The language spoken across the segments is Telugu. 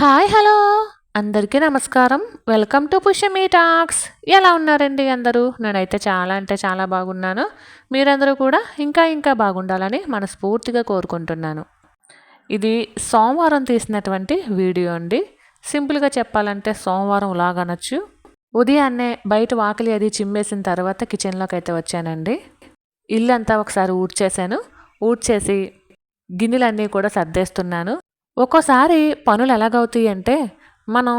Hi hello. అందరికీ నమస్కారం. Welcome to Pushyami talks. ఎలా ఉన్నారండి అందరూ? నేనైతే చాలా అంటే చాలా బాగున్నాను. మీరందరూ కూడా ఇంకా ఇంకా బాగుండాలని మనస్ఫూర్తిగా కోరుకుంటున్నాను. ఇది సోమవారం తీసినటువంటి వీడియో అండి. సింపుల్గా చెప్పాలంటే సోమవారం లాగనొచ్చు ఉదయాన్నే బయట వాకిలి అది చిమ్మేసిన తర్వాత కిచెన్లోకి అయితే వచ్చానండి. ఇల్లు అంతా ఒకసారి ఊడ్చేసాను ఊడ్చేసి గిన్నెలన్నీ కూడా సర్దేస్తున్నాను. ఒక్కోసారి పనులు ఎలాగవుతాయి అంటే మనం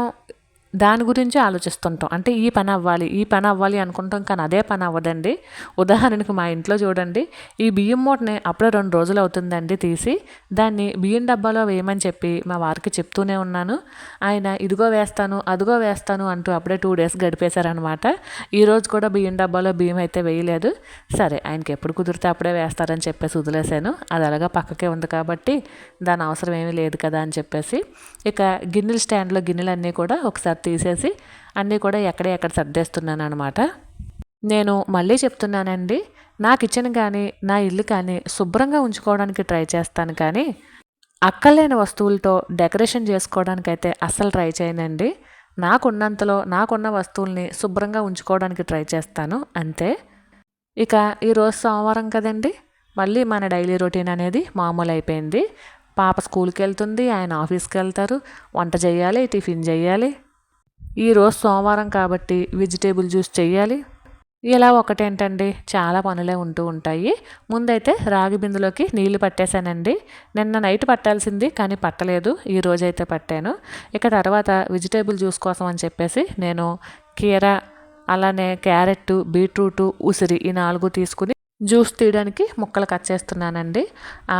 దాని గురించి ఆలోచిస్తుంటాం. అంటే ఈ పని అవ్వాలి ఈ పని అవ్వాలి అనుకుంటాం కానీ అదే పని అవ్వదండి. ఉదాహరణకు మా ఇంట్లో చూడండి ఈ బియ్యం మూటని అప్పుడే రెండు రోజులు అవుతుందండి తీసి దాన్ని బియ్యం డబ్బాలో వేయమని చెప్పి మా వారికి చెప్తూనే ఉన్నాను. ఆయన ఇదిగో వేస్తాను అదిగో వేస్తాను అంటూ అప్పుడే టూ డేస్ గడిపేశారనమాట ఈరోజు కూడా బియ్యం డబ్బాలో బియ్యం అయితే వేయలేదు. సరే ఆయనకి ఎప్పుడు కుదిరితే అప్పుడే వేస్తారని చెప్పేసి వదిలేశాను. అది అలాగా పక్కకే ఉంది కాబట్టి దాని అవసరం ఏమీ లేదు కదా అని చెప్పేసి ఇక గిన్నెల స్టాండ్లో గిన్నెలన్నీ కూడా ఒకసారి తీసేసి అన్నీ కూడా ఎక్కడే ఎక్కడ సర్దేస్తున్నాను అనమాట నేను మళ్ళీ చెప్తున్నానండి నా కిచెన్ కానీ నా ఇల్లు కానీ శుభ్రంగా ఉంచుకోవడానికి ట్రై చేస్తాను కానీ అక్కర్లేని వస్తువులతో డెకరేషన్ చేసుకోవడానికి అయితే అస్సలు ట్రై చేయనండి. నాకున్నంతలో నాకున్న వస్తువుల్ని శుభ్రంగా ఉంచుకోవడానికి ట్రై చేస్తాను అంతే. ఇక ఈరోజు సోమవారం కదండి మళ్ళీ మన డైలీ రొటీన్ అనేది మామూలు అయిపోయింది. పాప స్కూల్కి వెళ్తుంది ఆయన ఆఫీస్కి వెళ్తారు వంట చేయాలి టిఫిన్ చేయాలి ఈరోజు సోమవారం కాబట్టి వెజిటేబుల్ జ్యూస్ చేయాలి ఇలా ఒకటేంటండి చాలా పనులే ఉంటూ ఉంటాయి. ముందైతే రాగి బిందులోకి నీళ్ళు పట్టేశానండి. నిన్న నైట్ పట్టాల్సింది కానీ పట్టలేదు. ఈ రోజైతే పట్టాను. ఇక తర్వాత వెజిటేబుల్ జ్యూస్ కోసం అని చెప్పేసి నేను కీర అలానే క్యారెట్ బీట్రూట్ ఉసిరి ఈ నాలుగు తీసుకుని జ్యూస్ తీయడానికి ముక్కలు కట్ చేస్తున్నానండి.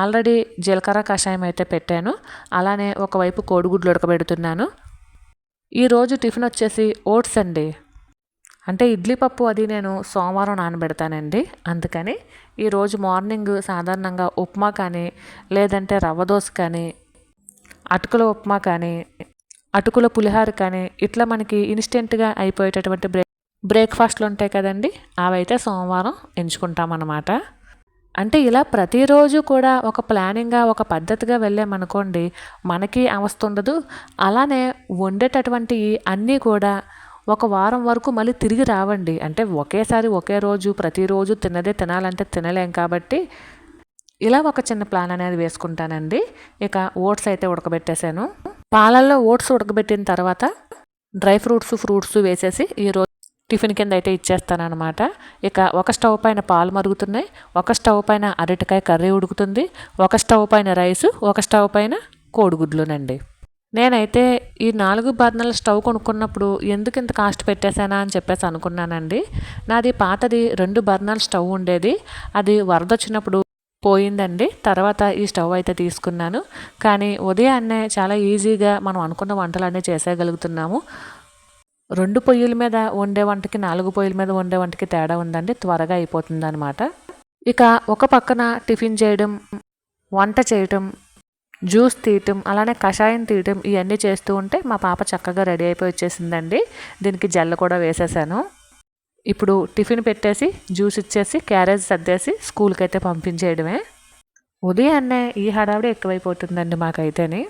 ఆల్రెడీ జీలకర్ర కషాయం అయితే పెట్టాను. అలానే ఒకవైపు కోడిగుడ్లు ఉడకబెడుతున్నాను. ఈరోజు టిఫిన్ వచ్చేసి ఓట్స్ అండి. అంటే ఇడ్లీ పప్పు అది నేను సోమవారం నానబెడతానండి. అందుకని ఈరోజు మార్నింగ్ సాధారణంగా ఉప్మా కానీ లేదంటే రవ్వ దోశ కానీ అటుకుల ఉప్మా కానీ అటుకుల పులిహార కానీ ఇట్లా మనకి ఇన్స్టెంట్గా అయిపోయేటటువంటి బ్రేక్ బ్రేక్ఫాస్ట్లు ఉంటాయి కదండి. అవైతే సోమవారం ఎంచుకుంటామన్నమాట. అంటే ఇలా ప్రతిరోజు కూడా ఒక ప్లానింగ్గా ఒక పద్ధతిగా వెళ్ళామనుకోండి మనకి అవస్థ ఉండదు అలానే వండేటటువంటి అన్నీ కూడా ఒక వారం వరకు మళ్ళీ తిరిగి రావండి. అంటే ఒకేసారి ఒకే రోజు ప్రతిరోజు తినదే తినాలంటే తినలేం కాబట్టి ఇలా ఒక చిన్న ప్లాన్ అనేది వేసుకుంటానండి. ఇక ఓట్స్ అయితే ఉడకబెట్టేశాను. పాలల్లో ఓట్స్ ఉడకబెట్టిన తర్వాత డ్రై ఫ్రూట్స్ ఫ్రూట్స్ వేసేసి ఈరోజు టిఫిన్ కింద అయితే ఇచ్చేస్తానమాట ఇక ఒక స్టవ్ పైన పాలు మరుగుతున్నాయి ఒక స్టవ్ పైన అరటికాయ కర్రీ ఉడుకుతుంది ఒక స్టవ్ పైన రైస్ ఒక స్టవ్ పైన కోడిగుడ్లునండి. నేనైతే ఈ నాలుగు బర్నర్ల స్టవ్ కొనుక్కున్నప్పుడు ఎందుకు ఇంత కాస్ట్ పెట్టేశానా అని చెప్పేసి అనుకున్నానండి. నాది పాతది రెండు బర్నర్ల స్టవ్ ఉండేది అది వరద వచ్చినప్పుడు పోయిందండి తర్వాత ఈ స్టవ్ అయితే తీసుకున్నాను. కానీ ఉదయాన్నే చాలా ఈజీగా మనం అనుకున్న వంటలన్నీ చేసేయగలుగుతున్నాము. రెండు పొయ్యిల మీద వండే వంటకి నాలుగు పొయ్యిల మీద వండే వంటకి తేడా ఉందండి. త్వరగా అయిపోతుంది అనమాట ఇక ఒక పక్కన టిఫిన్ చేయడం వంట చేయటం జ్యూస్ తీయటం అలానే కషాయం తీయటం ఇవన్నీ చేస్తూ ఉంటే మా పాప చక్కగా రెడీ అయిపోయి వచ్చేసిందండి. దీనికి జల్ల కూడా వేసేసాను. ఇప్పుడు టిఫిన్ పెట్టేసి జ్యూస్ ఇచ్చేసి క్యారేజ్ సర్దేసి స్కూల్కి అయితే పంపించేయడమే. ఉదయాన్నే ఈ హడావిడి ఎక్కువైపోతుందండి మాకైతేని.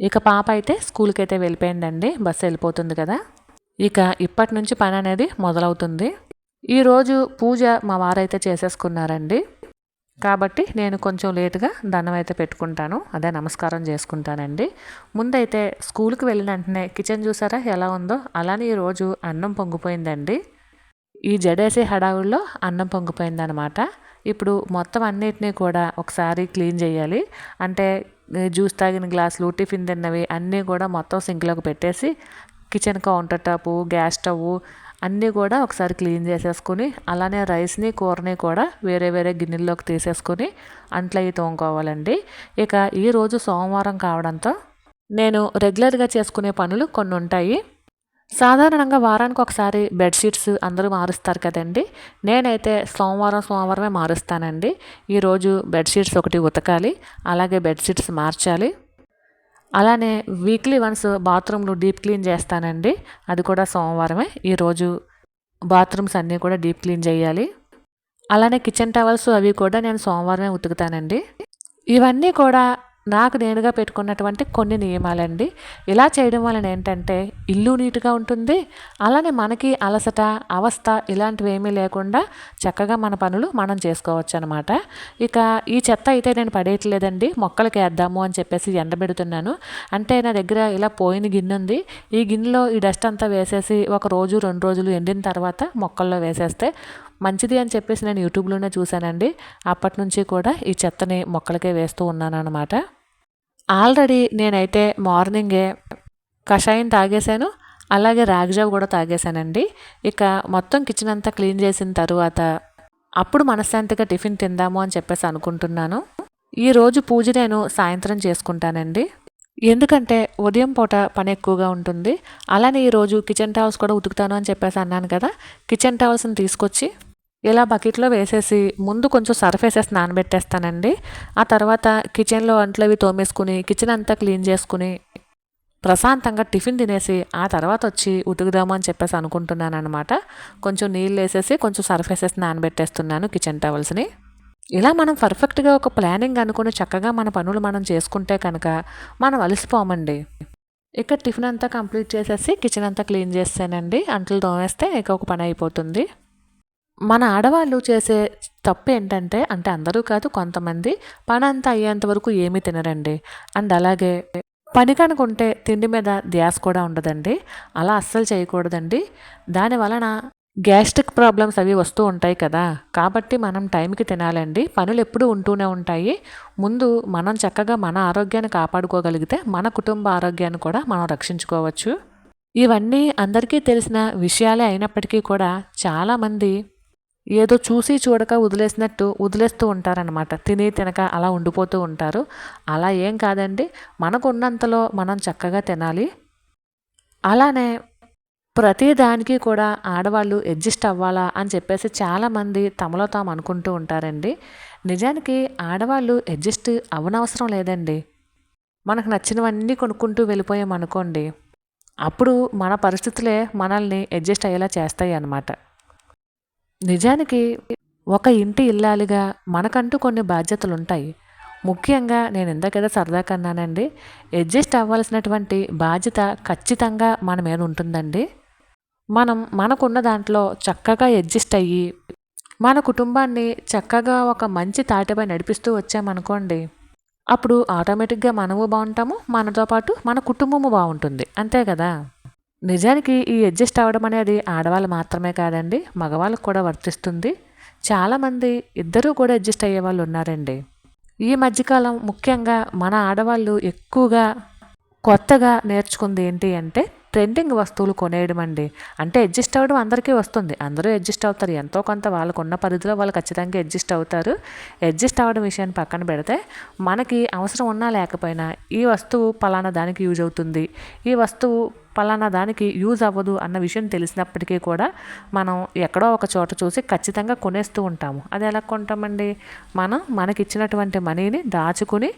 ఇక పాప అయితే స్కూల్కి అయితే వెళ్ళిపోయిందండి. బస్సు వెళ్ళిపోతుంది కదా. ఇక ఇప్పటి నుంచి పని అనేది మొదలవుతుంది ఈరోజు పూజ మా వారైతే చేసేసుకున్నారండి. కాబట్టి నేను కొంచెం లేటుగా దండం అయితే పెట్టుకుంటాను. అదే నమస్కారం చేసుకుంటానండి. ముందైతే స్కూల్కి వెళ్ళిన వెంటనే కిచెన్ చూసారా ఎలా ఉందో? అలానే ఈరోజు అన్నం పొంగిపోయిందండి. ఈ జడేసే హడావుల్లో అన్నం పొంగిపోయిందనమాట. ఇప్పుడు మొత్తం అన్నిటినీ కూడా ఒకసారి క్లీన్ చేయాలి. అంటే జ్యూస్ తాగిన గ్లాసులు టిఫిన్ తిన్నవి అన్నీ కూడా మొత్తం సింక్లోకి పెట్టేసి kitchen counter top gas stove అన్నీ కూడా ఒకసారి క్లీన్ చేసేసుకుని అలానే రైస్ని కూరని కూడా వేరే వేరే గిన్నెల్లోకి తీసేసుకొని అంట్లో అవి తోముకోవాలండి. ఇక ఈరోజు సోమవారం కావడంతో నేను రెగ్యులర్గా చేసుకునే పనులు కొన్ని ఉంటాయి. సాధారణంగా వారానికి ఒకసారి బెడ్షీట్స్ అందరూ మారుస్తారు కదండి. నేనైతే సోమవారం సోమవారమే మారుస్తానండి. ఈరోజు బెడ్షీట్స్ ఒకటి ఉతకాలి అలాగే బెడ్షీట్స్ మార్చాలి. అలానే వీక్లీ వన్స్ బాత్రూమ్లు డీప్ క్లీన్ చేస్తానండి. అది కూడా సోమవారమే. ఈరోజు బాత్రూమ్స్ అన్నీ కూడా డీప్ క్లీన్ చేయాలి. అలానే కిచెన్ టవల్స్ అవి కూడా నేను సోమవారమే ఉతుకుతానండి. ఇవన్నీ కూడా నాకు నేనుగా పెట్టుకున్నటువంటి కొన్ని నియమాలండి. ఇలా చేయడం వలన ఏంటంటే ఇల్లు నీట్గా ఉంటుంది. అలానే మనకి అలసట అవస్థ ఇలాంటివి ఏమీ లేకుండా చక్కగా మన పనులు మనం చేసుకోవచ్చు అనమాట ఇక ఈ చెత్త అయితే నేను పడేయట్లేదండి. మొక్కలకి వేద్దాము అని చెప్పేసి ఎండబెడుతున్నాను అంటే నా దగ్గర ఇలా పోయిన గిన్నె ఉంది. ఈ గిన్నెలో ఈ డస్ట్ అంతా వేసేసి ఒక రోజు రెండు రోజులు ఎండిన తర్వాత మొక్కల్లో వేసేస్తే మంచిది అని చెప్పేసి నేను యూట్యూబ్లోనే చూశానండి. అప్పటి నుంచి కూడా ఈ చెత్తని మొక్కలకే వేస్తూ ఉన్నాను అనమాట ఆల్రెడీ నేనైతే మార్నింగే కషాయం తాగేశాను అలాగే రాగ్జావ్ కూడా తాగేశానండి. ఇక మొత్తం కిచెన్ అంతా క్లీన్ చేసిన తర్వాత అప్పుడు మనశ్శాంతిగా టిఫిన్ తిందాము అని చెప్పేసి అనుకుంటున్నాను. ఈరోజు పూజ నేను సాయంత్రం చేసుకుంటానండి. ఎందుకంటే ఉదయం పూట పని ఎక్కువగా ఉంటుంది. అలానే ఈరోజు కిచెన్ టవల్స్ కూడా ఉతుకుతాను అని చెప్పేసి అన్నాను కదా. కిచెన్ టవల్స్ని తీసుకొచ్చి ఇలా బకెట్లో వేసేసి ముందు కొంచెం సర్ఫ్ వేసేసి నానబెట్టేస్తానండి. ఆ తర్వాత కిచెన్లో అంట్లు అవి తోమేసుకుని కిచెన్ అంతా క్లీన్ చేసుకుని ప్రశాంతంగా టిఫిన్ తినేసి ఆ తర్వాత వచ్చి ఉతుకుదాము అని చెప్పేసి అనుకుంటున్నాను అనమాట కొంచెం నీళ్ళు వేసేసి కొంచెం సర్ఫ్ వేసేసి నానబెట్టేస్తున్నాను కిచెన్ టవల్స్ని. ఇలా మనం పర్ఫెక్ట్గా ఒక ప్లానింగ్ అనుకుని చక్కగా మన పనులు మనం చేసుకుంటే కనుక మనం అలసిపోమండి. ఇక టిఫిన్ అంతా కంప్లీట్ చేసేసి కిచెన్ అంతా క్లీన్ చేస్తానండి అంట్లు తోమేస్తే ఇక ఒక పని అయిపోతుంది. మన ఆడవాళ్ళు చేసే తప్పు ఏంటంటే అంటే అందరూ కాదు కొంతమంది పని అంతా అయ్యేంత వరకు ఏమీ తినరండి. అండ్ అలాగే పని కనుకుంటే తిండి మీద ధ్యాస కూడా ఉండదండి. అలా అస్సలు చేయకూడదండి. దాని వలన గ్యాస్ట్రిక్ ప్రాబ్లమ్స్ అవి వస్తూ ఉంటాయి కదా. కాబట్టి మనం టైంకి తినాలండి. పనులు ఎప్పుడూ ఉంటూనే ఉంటాయి. ముందు మనం చక్కగా మన ఆరోగ్యాన్ని కాపాడుకోగలిగితే మన కుటుంబ ఆరోగ్యాన్ని కూడా మనం రక్షించుకోవచ్చు. ఇవన్నీ అందరికీ తెలిసిన విషయాలే అయినప్పటికీ కూడా చాలామంది ఏదో చూసి చూడక వదిలేసినట్టు వదిలేస్తూ ఉంటారనమాట తిని తినక అలా ఉండిపోతూ ఉంటారు. అలా ఏం కాదండి. మనకు ఉన్నంతలో మనం చక్కగా తినాలి. అలానే ప్రతి దానికి కూడా ఆడవాళ్ళు అడ్జస్ట్ అవ్వాలా అని చెప్పేసి చాలామంది తమలో తాము అనుకుంటూ ఉంటారండి. నిజానికి ఆడవాళ్ళు అడ్జస్ట్ అవనవసరం లేదండి. మనకు నచ్చినవన్నీ కొనుక్కుంటూ వెళ్ళిపోయామనుకోండి అప్పుడు మన పరిస్థితులే మనల్ని అడ్జస్ట్ అయ్యేలా చేస్తాయి అన్నమాట నిజానికి ఒక ఇంటి ఇల్లాలిగా మనకంటూ కొన్ని బాధ్యతలు ఉంటాయి ముఖ్యంగా నేను ఇందాకదా సరదా కన్నానండి అడ్జస్ట్ అవ్వాల్సినటువంటి బాధ్యత ఖచ్చితంగా మన మీద ఉంటుందండి. మనం మనకున్న దాంట్లో చక్కగా అడ్జస్ట్ అయ్యి మన కుటుంబాన్ని చక్కగా ఒక మంచి తాటిపై నడిపిస్తూ వచ్చామనుకోండి అప్పుడు ఆటోమేటిక్గా మనము బాగుంటాము మనతో పాటు మన కుటుంబము బాగుంటుంది. అంతే కదా? నిజానికి ఈ అడ్జస్ట్ అవ్వడం అనేది ఆడవాళ్ళు మాత్రమే కాదండి మగవాళ్ళకు కూడా వర్తిస్తుంది. చాలామంది ఇద్దరూ కూడా అడ్జస్ట్ అయ్యే వాళ్ళు ఉన్నారండి. ఈ మధ్యకాలం ముఖ్యంగా మన ఆడవాళ్ళు ఎక్కువగా కొత్తగా నేర్చుకుంది ఏంటి అంటే ట్రెండింగ్ వస్తువులు కొనేయడం అండి. అంటే అడ్జస్ట్ అవ్వడం అందరికీ వస్తుంది. అందరూ అడ్జస్ట్ అవుతారు. ఎంతో కొంత వాళ్ళకు ఉన్న పరిధిలో వాళ్ళు ఖచ్చితంగా అడ్జస్ట్ అవుతారు. అడ్జస్ట్ అవ్వడం విషయాన్ని పక్కన పెడితే మనకి అవసరం ఉన్నా లేకపోయినా ఈ వస్తువు పలానా దానికి యూజ్ అవుతుంది. ఈ వస్తువు పలానా దానికి యూజ్ అవ్వదు అన్న విషయం తెలిసినప్పటికీ కూడా మనం ఎక్కడో ఒక చోట చూసి ఖచ్చితంగా కొనేస్తూ ఉంటాము. అది ఎలా కొంటామండి? మనం మనకిచ్చినటువంటి మనీని దాచుకుని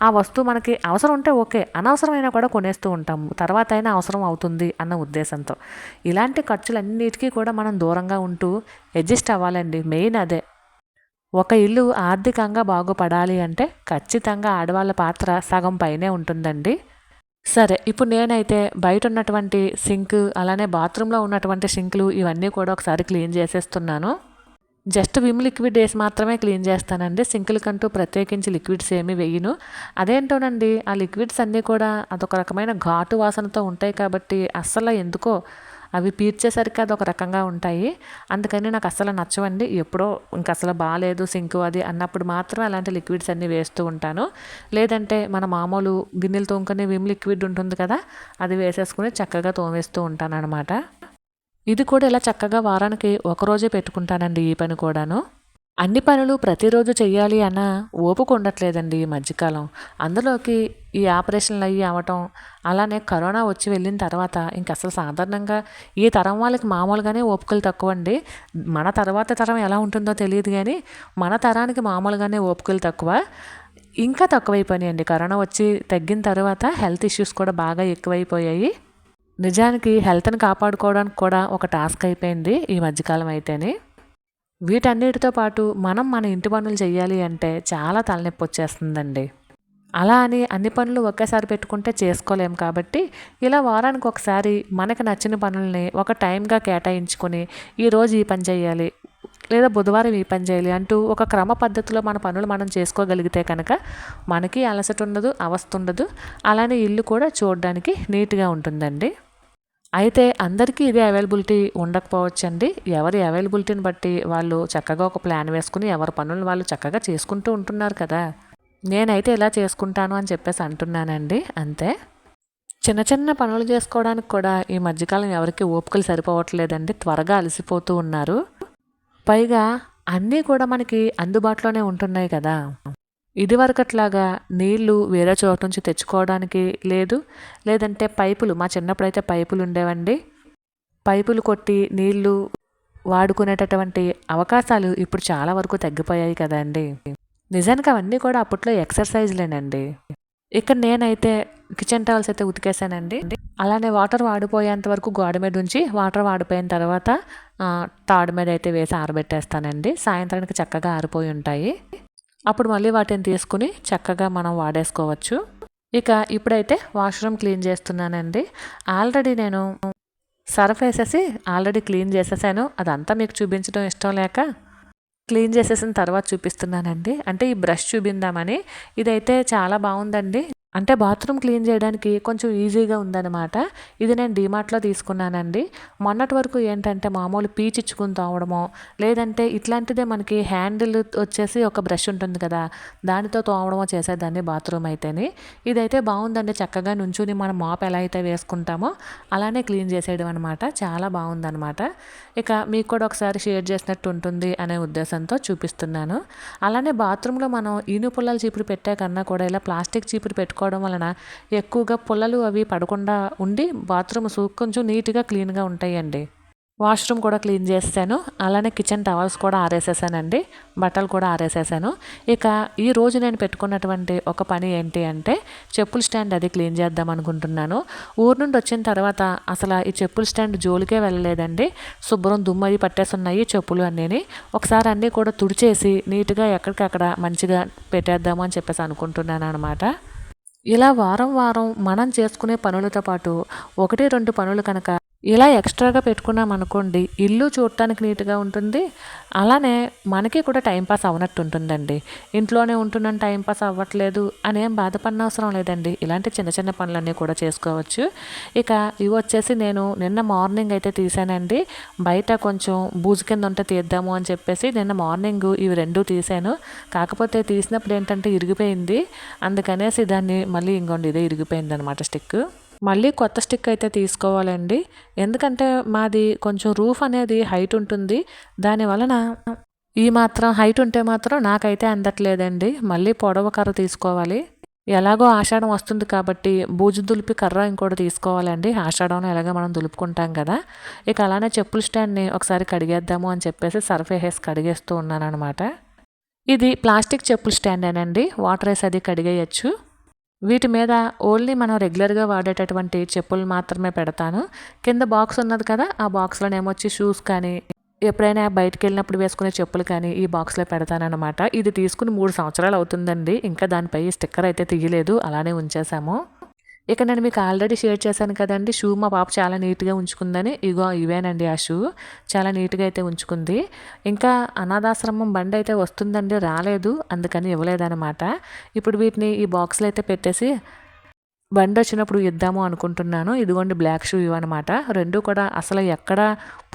ఆ వస్తువు మనకి అవసరం ఉంటే ఓకే అనవసరమైనా కూడా కొనేస్తూ ఉంటాము తర్వాత అయినా అవసరం అవుతుంది అన్న ఉద్దేశంతో. ఇలాంటి ఖర్చులన్నిటికీ కూడా మనం దూరంగా ఉంటూ అడ్జస్ట్ అవ్వాలండి. మెయిన్ అదే. ఒక ఇల్లు ఆర్థికంగా బాగుపడాలి అంటే ఖచ్చితంగా ఆడవాళ్ళ పాత్ర సగం పైనే ఉంటుందండి. సరే ఇప్పుడు నేనైతే బయట ఉన్నటువంటి సింక్ అలానే బాత్రూంలో ఉన్నటువంటి సింక్లు ఇవన్నీ కూడా ఒకసారి క్లీన్ చేసేస్తున్నాను. జస్ట్ విమ్ లిక్విడ్ వేసి మాత్రమే క్లీన్ చేస్తానండి. సింకులకంటూ ప్రత్యేకించి లిక్విడ్స్ ఏమి వేయను. అదేంటోనండి ఆ లిక్విడ్స్ అన్నీ కూడా అదొక రకమైన ఘాటు వాసనతో ఉంటాయి కాబట్టి అస్సలు ఎందుకో అవి పీర్చేసరికి అది ఒక రకంగా ఉంటాయి. అందుకని నాకు అస్సలు నచ్చవండి. ఎప్పుడో ఇంక అసలు బాగాలేదు సింకు అది అన్నప్పుడు మాత్రమే అలాంటి లిక్విడ్స్ అన్నీ వేస్తూ ఉంటాను. లేదంటే మన మామూలు గిన్నెలు తోముకునే విమ్ లిక్విడ్ ఉంటుంది కదా అది వేసేసుకుని చక్కగా తోమేస్తూ ఉంటాను అనమాట ఇది కూడా ఇలా చక్కగా వారానికి ఒకరోజే పెట్టుకుంటానండి ఈ పని కూడాను. అన్ని పనులు ప్రతిరోజు చెయ్యాలి అన్న ఓపిక ఉండట్లేదండి ఈ మధ్యకాలం. అందులోకి ఈ ఆపరేషన్లు అయ్యి అవటం అలానే కరోనా వచ్చి వెళ్ళిన తర్వాత ఇంక అసలు సాధారణంగా ఈ తరం వాళ్ళకి మామూలుగానే ఓపికలు తక్కువ అండి మన తర్వాత తరం ఎలా ఉంటుందో తెలియదు కానీ మన తరానికి మామూలుగానే ఓపికలు తక్కువ. ఇంకా తక్కువైపోయినాయండి. కరోనా వచ్చి తగ్గిన తర్వాత హెల్త్ ఇష్యూస్ కూడా బాగా ఎక్కువైపోయాయి. నిజానికి హెల్త్ని కాపాడుకోవడానికి కూడా ఒక టాస్క్ అయిపోయింది ఈ మధ్యకాలం అయితేనే. వీటన్నిటితో పాటు మనం మన ఇంటి పనులు చేయాలి అంటే చాలా తలనొప్పి వచ్చేస్తుందండి. అలా అని అన్ని పనులు ఒకేసారి పెట్టుకుంటే చేసుకోలేం కాబట్టి ఇలా వారానికి ఒకసారి మనకు నచ్చిన పనుల్ని ఒక టైంగా కేటాయించుకొని ఈరోజు ఈ పని చేయాలి లేదా బుధవారం ఈ పని చేయాలి అంటూ ఒక క్రమ పద్ధతిలో మన పనులు మనం చేసుకోగలిగితే కనుక మనకి అలసట ఉండదు అవస్థ ఉండదు. అలానే ఇల్లు కూడా చూడడానికి నీట్గా ఉంటుందండి. అయితే అందరికీ ఇదే అవైలబిలిటీ ఉండకపోవచ్చండి. ఎవరి అవైలబిలిటీని బట్టి వాళ్ళు చక్కగా ఒక ప్లాన్ వేసుకుని ఎవరి పనులు వాళ్ళు చక్కగా చేసుకుంటూ ఉంటున్నారు కదా. నేనైతే ఇలా చేసుకుంటాను అని చెప్పేసి అంటున్నానండి. అంతే. చిన్న చిన్న పనులు చేసుకోవడానికి కూడా ఈ మధ్యకాలం ఎవరికి ఓపికలు సరిపోవట్లేదండి. త్వరగా అలసిపోతూ ఉన్నారు. పైగా అన్నీ కూడా మనకి అందుబాటులోనే ఉంటున్నాయి కదా. ఇదివరకట్లాగా నీళ్ళు వేరే చోట నుంచి తెచ్చుకోవడానికి లేదు. లేదంటే పైపులు మా చిన్నప్పుడైతే పైపులు ఉండేవండి. పైపులు కొట్టి నీళ్ళు వాడుకునేటటువంటి అవకాశాలు ఇప్పుడు చాలా వరకు తగ్గిపోయాయి కదండి. నిజానికి అవన్నీ కూడా అప్పట్లో ఎక్సర్సైజ్లేనండి. ఇక్కడ నేనైతే కిచెన్ టవల్స్ అయితే ఉతికేసానండి అలానే వాటర్ వాడిపోయేంత వరకు గోడ మీద ఉంచి వాటర్ వాడిపోయిన తర్వాత తాడు మీద అయితే వేసి ఆరబెట్టేస్తానండి. సాయంత్రానికి చక్కగా ఆరిపోయి ఉంటాయి. అప్పుడు మళ్ళీ వాటిని తీసుకుని చక్కగా మనం వాడేసుకోవచ్చు. ఇక ఇప్పుడైతే వాష్రూమ్ క్లీన్ చేస్తున్నానండి. ఆల్రెడీ నేను సర్ఫ్ వేసేసి ఆల్రెడీ క్లీన్ చేసేసాను. అదంతా మీకు చూపించడం ఇష్టం లేక క్లీన్ చేసేసిన తర్వాత చూపిస్తున్నానండి. అంటే ఈ బ్రష్ చూపిందామని. ఇదైతే చాలా బాగుందండి. అంటే బాత్రూమ్ క్లీన్ చేయడానికి కొంచెం ఈజీగా ఉందన్నమాట. ఇది నేను డీమార్ట్లో తీసుకున్నానండి. మొన్నటి వరకు ఏంటంటే మామూలు పీచిచ్చుకుని తోమడమో లేదంటే ఇట్లాంటిదే మనకి హ్యాండిల్ వచ్చేసి ఒక బ్రష్ ఉంటుంది కదా దానితో తోమడమో చేసేదాన్ని బాత్రూమ్ అయితేనే. ఇదైతే బాగుందండి చక్కగా నుంచుని మనం మాప్ ఎలా అయితే వేసుకుంటామో అలానే క్లీన్ చేసేయడం అనమాట చాలా బాగుందనమాట ఇక మీకు కూడా ఒకసారి షేర్ చేసినట్టు ఉంటుంది అనే ఉద్దేశంతో చూపిస్తున్నాను. అలానే బాత్రూంలో మనం ఈనుపుల్లల చీపురు పెట్టే కన్నా కూడా ఇలా ప్లాస్టిక్ చీపురు పెట్టుకో పెట్టుకోవడం వలన ఎక్కువగా పుల్లలు అవి పడకుండా ఉండి బాత్రూమ్స్ కొంచెం నీట్గా క్లీన్గా ఉంటాయండి. వాష్రూమ్ కూడా క్లీన్ చేస్తాను అలానే కిచెన్ టవల్స్ కూడా ఆరేసేసానండి. బట్టలు కూడా ఆరేసేసాను. ఇక ఈ రోజు నేను పెట్టుకున్నటువంటి ఒక పని ఏంటి అంటే చెప్పుల స్టాండ్ అది క్లీన్ చేద్దాం అనుకుంటున్నాను. ఊరు నుండి వచ్చిన తర్వాత అసలు ఈ చెప్పుల స్టాండ్ జోలికే వెళ్ళలేదండి. శుభ్రం దుమ్మది పట్టేస్తున్నాయి చెప్పులు అన్నీ ఒకసారి అన్నీ కూడా తుడిచేసి నీట్గా ఎక్కడికక్కడ మంచిగా పెట్టేద్దాము అని చెప్పేసి అనుకుంటున్నాను అనమాట ఇలా వారం వారం మనం చేసుకునే పనులతో పాటు ఒకటి రెండు పనులు కనుక ఇలా ఎక్స్ట్రాగా పెట్టుకున్నాం అనుకోండి ఇల్లు చూడటానికి నీట్గా ఉంటుంది. అలానే మనకి కూడా టైంపాస్ అవనట్టు ఉంటుందండి. ఇంట్లోనే ఉంటున్నాను టైంపాస్ అవ్వట్లేదు అనేం బాధపడిన అవసరం లేదండి. ఇలాంటి చిన్న చిన్న పనులన్నీ కూడా చేసుకోవచ్చు. ఇక ఇవి వచ్చేసి నేను నిన్న మార్నింగ్ అయితే తీసానండి. బయట కొంచెం బూజు కింద ఉంటే తీద్దాము అని చెప్పేసి నిన్న మార్నింగ్ ఇవి రెండు తీసాను. కాకపోతే తీసినప్పుడు ఏంటంటే ఇరిగిపోయింది. అందుకనేసి దాన్ని మళ్ళీ ఇంకోండి ఇదే ఇరిగిపోయింది అనమాట స్టిక్ మళ్ళీ కొత్త స్టిక్ అయితే తీసుకోవాలండి. ఎందుకంటే మాది కొంచెం రూఫ్ అనేది హైట్ ఉంటుంది. దాని వలన ఈ మాత్రం హైట్ ఉంటే మాత్రం నాకైతే అందట్లేదండి. మళ్ళీ పొడవ కర్ర తీసుకోవాలి. ఎలాగో ఆషాఢం వస్తుంది కాబట్టి బూజు దులిపి కర్ర ఇంకోటి తీసుకోవాలండి. ఆషాఢంలో ఎలాగో మనం దులుపుకుంటాం కదా. ఇక అలానే చెప్పుల స్టాండ్ని ఒకసారి కడిగేద్దాము అని చెప్పేసి సర్ఫ్ కడిగేస్తూ ఉన్నాను అనమాట ఇది ప్లాస్టిక్ చెప్పుల స్టాండేనండి. వాటర్ వేసి అది కడిగేయచ్చు. వీటి మీద ఓన్లీ మనం రెగ్యులర్గా వాడేటటువంటి చెప్పులు మాత్రమే పెడతాను. కింద బాక్స్ ఉన్నది కదా ఆ బాక్స్లో ఏమొచ్చి షూస్ కానీ ఎప్పుడైనా బయటకు వెళ్ళినప్పుడు వేసుకునే చెప్పులు కానీ ఈ బాక్స్లో పెడతానమాట ఇది తీసుకుని మూడు సంవత్సరాలు అవుతుందండి. ఇంకా దానిపై స్టిక్కర్ అయితే తీయలేదు అలానే ఉంచేసాము. ఇక నేను మీకు ఆల్రెడీ షేర్ చేశాను కదండి. షూ మా పాప చాలా నీట్గా ఉంచుకుందని. ఇగో ఇవేనండి ఆ షూ. చాలా నీట్గా అయితే ఉంచుకుంది. ఇంకా అనాథాశ్రమం బండి అయితే వస్తుందండి. రాలేదు. అందుకని ఇవ్వలేదన్నమాట. ఇప్పుడు వీటిని ఈ బాక్స్లో అయితే పెట్టేసి బండి వచ్చినప్పుడు ఇద్దాము అనుకుంటున్నాను. ఇదిగోండి బ్లాక్ షూ ఇవన్నమాట. రెండు కూడా అసలు ఎక్కడ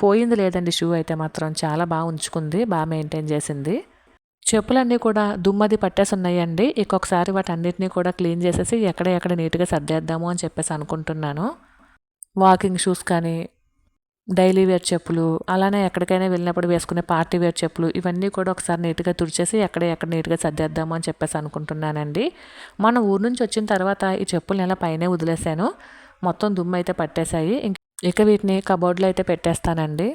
పోయింది లేదండి షూ అయితే మాత్రం. చాలా బాగా ఉంచుకుంది. బాగా మెయింటైన్ చేసింది. చెప్పులన్నీ కూడా దుమ్మది పట్టేసి ఉన్నాయండి ఇంకొకసారి వాటన్నిటినీ కూడా క్లీన్ చేసేసి ఎక్కడ ఎక్కడ నీట్గా సర్దేద్దాము అని చెప్పేసి అనుకుంటున్నాను. వాకింగ్ షూస్ కానీ డైలీ వేర్ చెప్పులు అలానే ఎక్కడికైనా వెళ్ళినప్పుడు వేసుకునే పార్టీ వేర్ చెప్పులు ఇవన్నీ కూడా ఒకసారి నీట్గా తుడిచేసి ఎక్కడ ఎక్కడ నీట్గా సర్దేద్దాము అని చెప్పేసి అనుకుంటున్నానండి. మన ఊరు నుంచి వచ్చిన తర్వాత ఈ చెప్పులు నెల పైనే వదిలేశాను మొత్తం దుమ్ము అయితే పట్టేశాయి. ఇక వీటిని కబోర్డ్లో అయితే పెట్టేస్తానండి.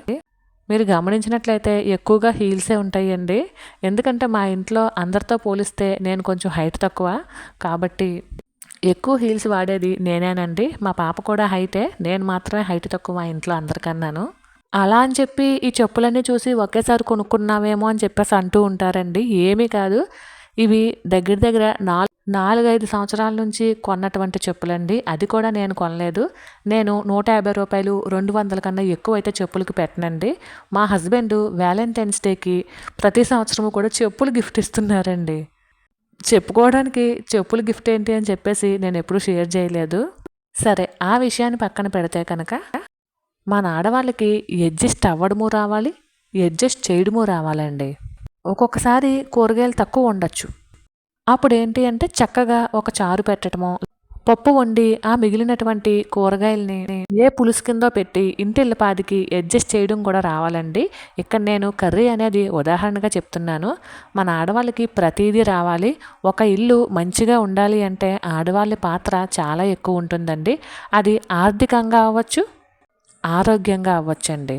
మీరు గమనించినట్లయితే ఎక్కువగా హీల్సే ఉంటాయండి. ఎందుకంటే మా ఇంట్లో అందరితో పోలిస్తే నేను కొంచెం హైట్ తక్కువ. కాబట్టి ఎక్కువ హీల్స్ వాడేది నేనేనండి. మా పాప కూడా హైటే నేను మాత్రమే హైట్ తక్కువ మా ఇంట్లో అందరికన్నాను. అలా అని చెప్పి ఈ చెప్పులన్నీ చూసి ఒకేసారి కొనుక్కున్నామేమో అని చెప్పేసి అంటూ ఉంటారండి. ఏమీ కాదు. ఇవి దగ్గర దగ్గర నాలుగు నాలుగైదు సంవత్సరాల నుంచి కొన్నటువంటి చెప్పులండి. అది కూడా నేను కొనలేదు. నేను నూట యాభై రూపాయలు రెండు వందల కన్నా ఎక్కువ అయితే చెప్పులకి పెట్టనండి. మా హస్బెండ్ వ్యాలంటైన్స్ డేకి ప్రతి సంవత్సరము కూడా చెప్పులు గిఫ్ట్ ఇస్తున్నారండి. చెప్పుకోవడానికి చెప్పులు గిఫ్ట్ ఏంటి అని చెప్పేసి నేను ఎప్పుడూ షేర్ చేయలేదు. సరే ఆ విషయాన్ని పక్కన పెడితే కనుక మన ఆడవాళ్ళకి అడ్జస్ట్ అవ్వడము రావాలి అడ్జస్ట్ చేయడము రావాలండి. ఒక్కొక్కసారి కూరగాయలు తక్కువ ఉండొచ్చు అప్పుడు ఏంటి అంటే చక్కగా ఒక చారు పెట్టడము పప్పు వండి ఆ మిగిలినటువంటి కూరగాయల్ని ఏ పులుసు కిందో పెట్టి ఇంటిల్లపాదికి అడ్జస్ట్ చేయడం కూడా రావాలండి. ఇక్కడ నేను కర్రీ అనేది ఉదాహరణగా చెప్తున్నాను. మన ఆడవాళ్ళకి ప్రతిదీ రావాలి. ఒక ఇల్లు మంచిగా ఉండాలి అంటే ఆడవాళ్ళ పాత్ర చాలా ఎక్కువ ఉంటుందండి. అది ఆర్థికంగా అవ్వచ్చు ఆరోగ్యంగా అవ్వచ్చండి.